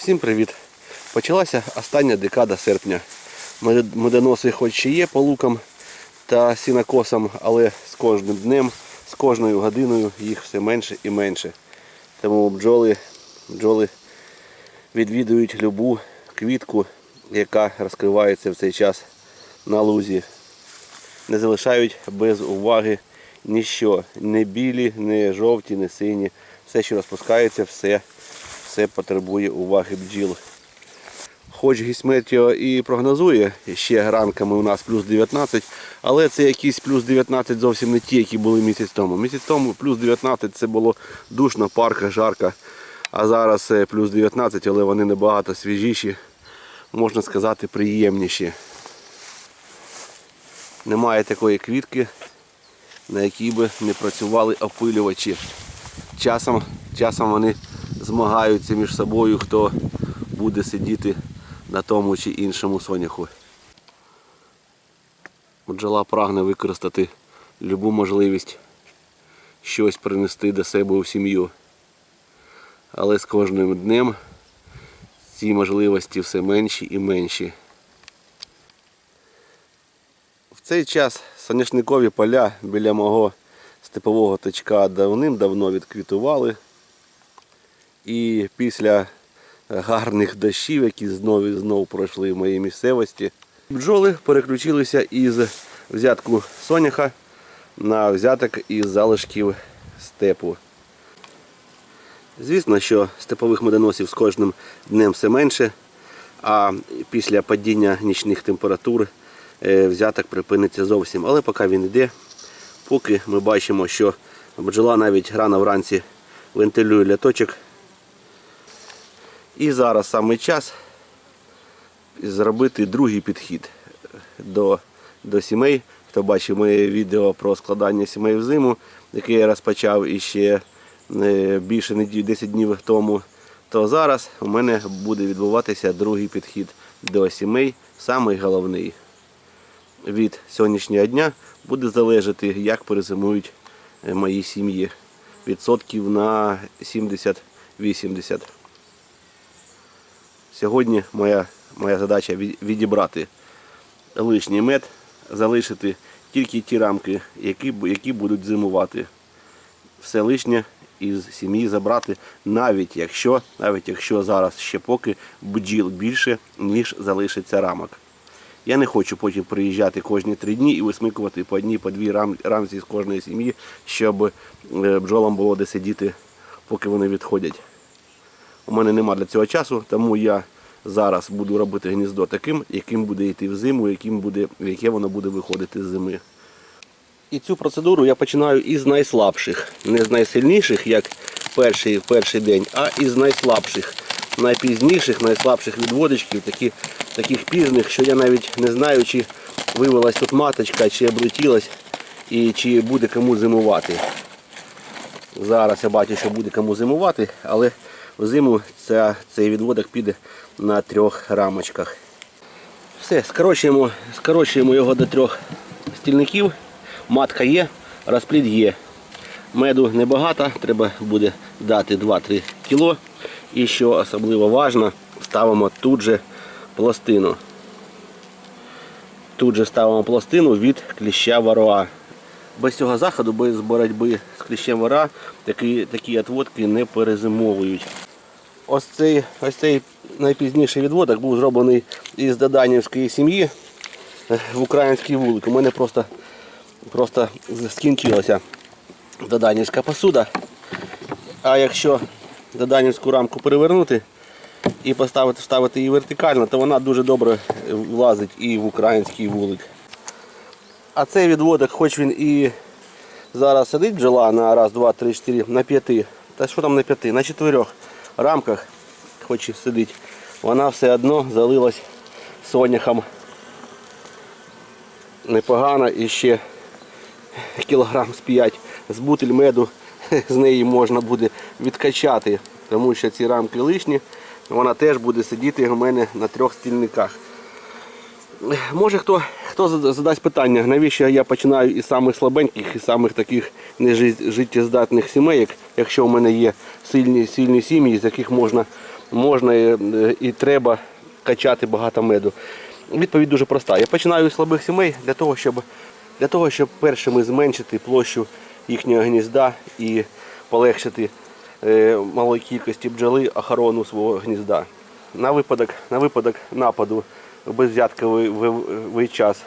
Всім привіт! Почалася остання декада серпня. Медоноси хоч ще є по лукам та сінокосам, але з кожним днем, з кожною годиною їх все менше і менше. Тому бджоли, бджоли відвідують любу квітку, яка розкривається в цей час на лузі. Не залишають без уваги ніщо. Не білі, не жовті, не сині. Все, що розпускається, все, все потребує уваги бджіл. Хоч гісметіо і прогнозує ще ранками у нас плюс 19, але це якісь плюс 19 зовсім не ті, які були місяць тому. Місяць тому плюс 19 це було душно, парка, жарко. А зараз е, плюс 19, але вони набагато свіжіші, можна сказати, приємніші. Немає такої квітки, на якій би не працювали опилювачі. Часом, часом вони змагаються між собою, хто буде сидіти на тому чи іншому соняху. Бджола прагне використати любу можливість щось принести до себе у сім'ю. Але з кожним днем ці можливості все менші і менші. В цей час соняшникові поля біля мого степового точка давним-давно відквітували. І після гарних дощів, які знову і знову пройшли в моїй місцевості, бджоли переключилися із взятку соняха на взяток із залишків степу. Звісно, що степових медоносів з кожним днем все менше, а після падіння нічних температур е, взяток припиниться зовсім. Але поки він йде, поки ми бачимо, що бджола навіть рано вранці вентилює ляточок. І зараз саме час зробити другий підхід до, до сімей. Хто бачив моє відео про складання сімей в зиму, яке я розпочав іще е, більше 10 днів тому, то зараз у мене буде відбуватися другий підхід до сімей, самий головний. Від сьогоднішнього дня буде залежати, як перезимують е, мої сім'ї. Відсотків на 70-80. Сьогодні моя, моя задача відібрати лишній мед, залишити тільки ті рамки, які, які будуть зимувати. Все лишнє із сім'ї забрати, навіть якщо, навіть якщо зараз ще поки бджіл більше, ніж залишиться рамок. Я не хочу потім приїжджати кожні три дні і висмикувати по одній, по дві рам, рамці з кожної сім'ї, щоб е, бджолам було де сидіти, поки вони відходять. У мене нема для цього часу, тому я зараз буду робити гніздо таким, яким буде йти в зиму, яким буде, яке воно буде виходити з зими. І цю процедуру я починаю із найслабших, не з найсильніших, як перший, перший день, а із найслабших, найпізніших, найслабших відводочків, такі, таких пізних, що я навіть не знаю, чи вивелась тут маточка, чи облетілась і чи буде кому зимувати. Зараз я бачу, що буде кому зимувати, але взиму ця, цей відводок піде на трьох рамочках. Все, скорочуємо, скорочуємо його до трьох стільників. Матка є, розплід є. Меду небагато, треба буде дати 2-3 кіло. І що особливо важливо, ставимо тут же пластину. Тут же ставимо пластину від кліща вароа. Без цього заходу, без боротьби з кліщем вара, такі, такі отводки не перезимовують. Ось цей, ось цей найпізніший відводок був зроблений із доданівської сім'ї е, в український вулик. У мене просто, просто скінчилася доданівська посуда. А якщо доданівську рамку перевернути і поставити, вставити її вертикально, то вона дуже добре влазить і в український вулик. А цей відводок, хоч він і зараз сидить бджола на раз, два, три, чотири, на п'яти. Та що там на п'яти? На чотирьох рамках, хоч і сидить, вона все одно залилась соняхом. Непогано і ще кілограм з 5 з бутиль меду з неї можна буде відкачати, тому що ці рамки лишні, вона теж буде сидіти у мене на трьох стільниках. Може хто, хто задасть питання, навіщо я починаю із самих слабеньких, із самих таких нежиттєздатних сімейок, якщо в мене є сильні, сильні сім'ї, з яких можна, можна і, і треба качати багато меду. Відповідь дуже проста. Я починаю з слабих сімей для того, щоб, для того, щоб першими зменшити площу їхнього гнізда і полегшити е, малої кількості бджоли охорону свого гнізда. На випадок, на випадок нападу в безвзятковий час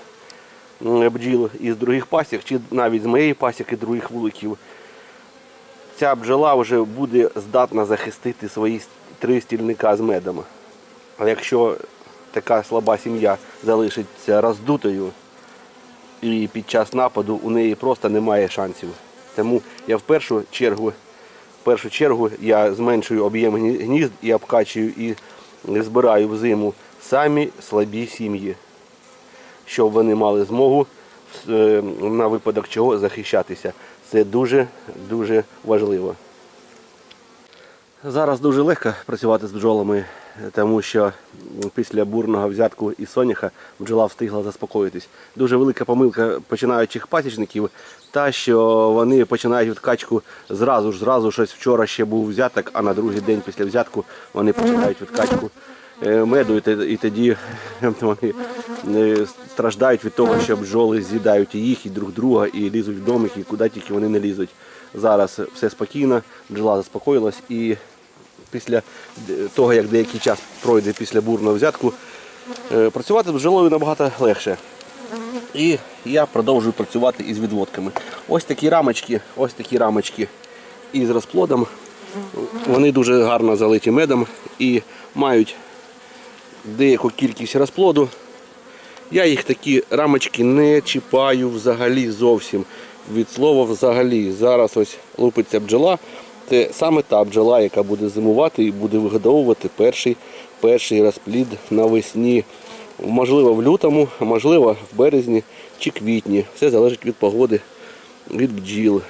бджіл із других пасік, чи навіть з моєї пасіки других вуликів, ця бджола вже буде здатна захистити свої три стільника з медом. А якщо така слаба сім'я залишиться роздутою, і під час нападу у неї просто немає шансів. Тому я в першу чергу, в першу чергу я зменшую об'єм гнізд і обкачую і збираю в зиму самі слабі сім'ї, щоб вони мали змогу е, на випадок чого захищатися. Це дуже дуже важливо. Зараз дуже легко працювати з бджолами, тому що після бурного взятку із соняха бджола встигла заспокоїтись. Дуже велика помилка починаючих пасічників, та що вони починають відкачку зразу ж, зразу щось вчора ще був взяток, а на другий день після взятку вони починають відкачку меду, і і тоді вони е, страждають від того, що бджоли з'їдають і їх, і друг друга, і лізуть в домик, і куди тільки вони не лізуть. Зараз все спокійно, бджола заспокоїлась і після того, як деякий час пройде після бурного взятку, е, працювати з бджолою набагато легше. І я продовжую працювати із відводками. Ось такі рамочки, ось такі рамочки із розплодом. Вони дуже гарно залиті медом і мають деяку кількість розплоду. Я їх такі рамочки не чіпаю взагалі зовсім. Від слова взагалі. Зараз ось лупиться бджола. Це саме та бджола, яка буде зимувати і буде вигодовувати перший, перший розплід навесні. Можливо, в лютому, можливо, в березні чи квітні. Все залежить від погоди, від бджіл.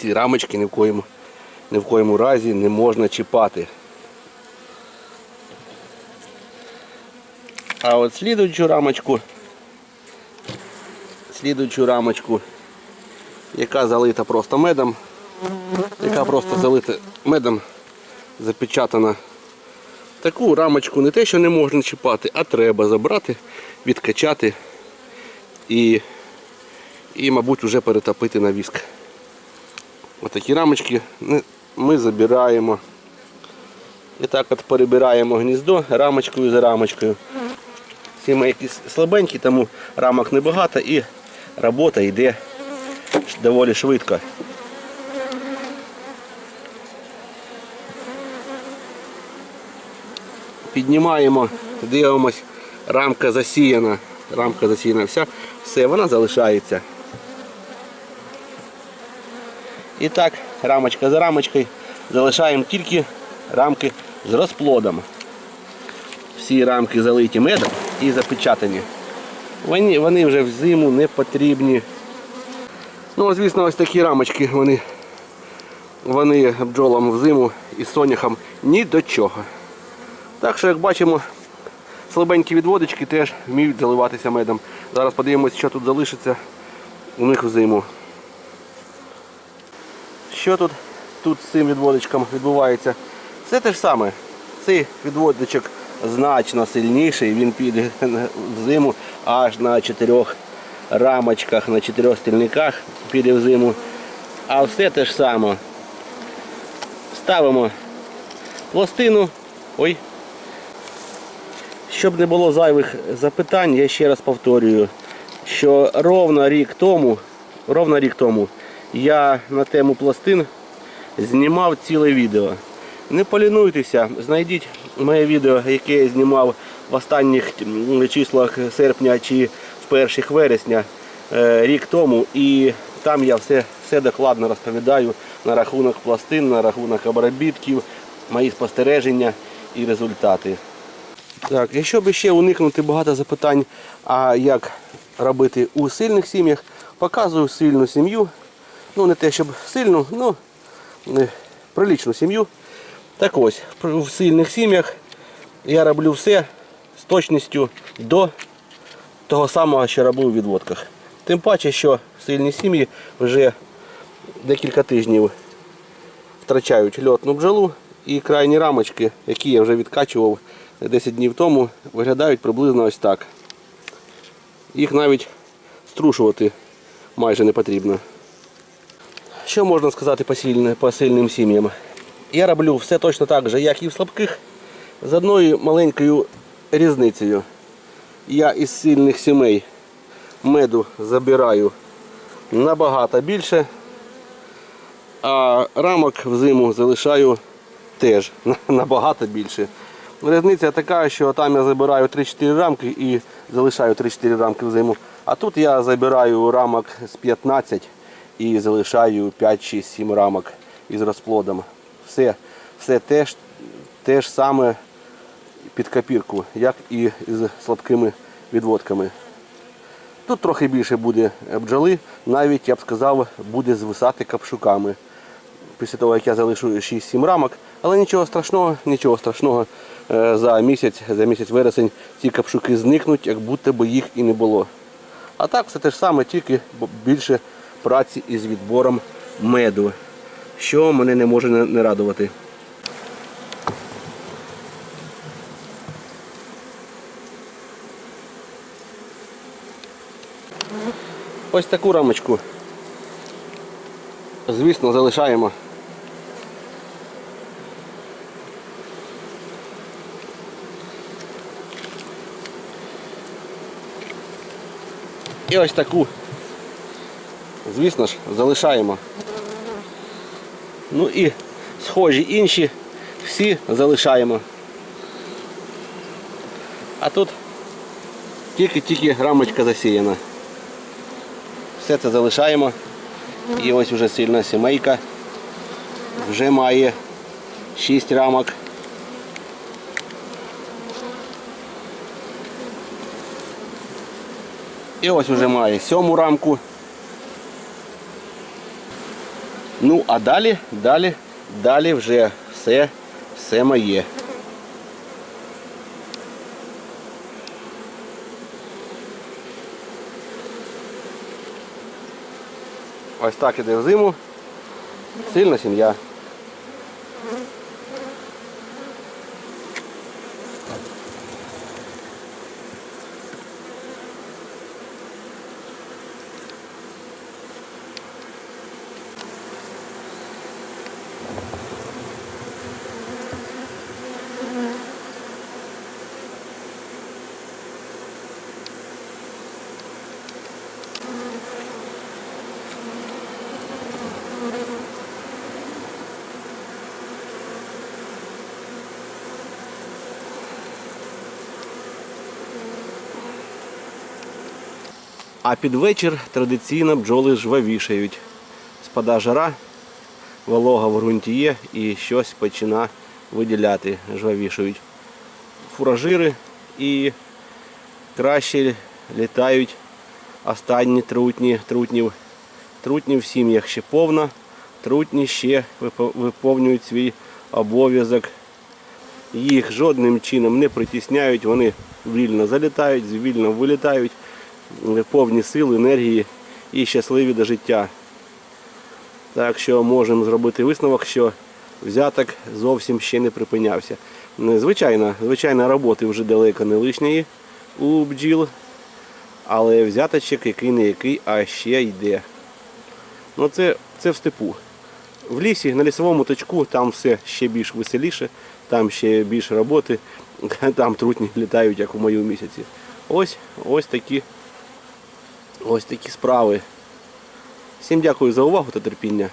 Ці рамочки ні в коєму, ні в коєму разі не можна чіпати. А от слідуючу рамочку, слідуючу рамочку, яка залита просто медом, яка просто залита медом, запечатана. Таку рамочку не те, що не можна чіпати, а треба забрати, відкачати і, і мабуть, вже перетопити на віск. Отакі рамочки ми- забираємо. І так от перебираємо гніздо рамочкою за рамочкою. Сімейки слабенькі, тому рамок небагато і робота йде доволі швидко. Піднімаємо, дивимось, рамка засіяна, рамка засіяна вся, все, вона залишається. І так, рамочка за рамочкою залишаємо тільки рамки з розплодом. Всі рамки залиті медом і запечатані. Вони, вони вже в зиму не потрібні. Ну, звісно, ось такі рамочки, вони, вони бджолам в зиму і соняхам ні до чого. Так що, як бачимо, слабенькі відводочки теж вміють заливатися медом. Зараз подивимось, що тут залишиться у них в зиму. Що тут, тут з цим відводочком відбувається? Все те ж саме. Цей відводочок значно сильніший, він піде в зиму аж на чотирьох рамочках, на чотирьох стільниках піде в зиму. А все те ж саме. Ставимо пластину. Ой. Щоб не було зайвих запитань, я ще раз повторюю, що ровно рік тому, ровно рік тому я на тему пластин знімав ціле відео. Не полінуйтеся, знайдіть моє відео, яке я знімав в останніх числах серпня чи в перших вересня е, рік тому. І там я все, все докладно розповідаю на рахунок пластин, на рахунок обробітків, мої спостереження і результати. Так, і щоб ще уникнути багато запитань, а як робити у сильних сім'ях, показую сильну сім'ю. Ну, не те, щоб сильну, ну приличну сім'ю. Так ось, в сильних сім'ях я роблю все, з точністю до того самого, що робив у відводках. Тим паче, що сильні сім'ї вже декілька тижнів втрачають льотну бджолу і крайні рамочки, які я вже відкачував 10 днів тому, виглядають приблизно ось так. Їх навіть струшувати майже не потрібно. Що можна сказати по, сильним сім'ям? Я роблю все точно так же, як і в слабких, з одною маленькою різницею. Я із сильних сімей меду забираю набагато більше, а рамок взиму залишаю теж набагато більше. Різниця така, що там я забираю 3-4 рамки і залишаю 3-4 рамки взиму. А тут я забираю рамок з 15 і залишаю 5-6-7 рамок із розплодом. Все, все те, ж, те ж саме під копірку, як і з слабкими відводками. Тут трохи більше буде бджоли, навіть я б сказав, буде звисати капшуками. Після того, як я залишу 6-7 рамок, але нічого страшного, нічого страшного. Е, За місяць, за місяць вересень ці капшуки зникнуть, як будто би їх і не було. А так все те ж саме, тільки більше праці із відбором меду, що мене не може не радувати. Ось таку рамочку. Звісно, залишаємо. І ось таку, звісно ж, залишаємо. Ну і схожі інші всі залишаємо. А тут тільки-тільки рамочка засіяна. Все це залишаємо. І ось вже сильна сімейка. Вже має 6 рамок. І ось вже має сьому рамку. Ну, а далі, далі, далі вже все, все моє. Ось так іде в зиму. Сильна сім'я. А під вечір традиційно бджоли жвавішають. Спада жара, волога в ґрунті є і щось почина виділяти, жвавішають. Фуражири і краще літають останні трутні, трутнів. Трутні в сім'ях ще повна, трутні ще виповнюють свій обов'язок. Їх жодним чином не притісняють, вони вільно залітають, вільно вилітають, повні сили, енергії і щасливі до життя. Так що можемо зробити висновок, що взяток зовсім ще не припинявся. Е, Звичайно, звичайно, роботи вже далеко не лишньої у бджіл, але взяточок який не який, а ще йде. Ну це, це в степу. В лісі, на лісовому точку, там все ще більш веселіше, там ще більше роботи, там трутні літають, як у мою місяці. Ось, ось такі, ось такі справи. Всім дякую за увагу та терпіння.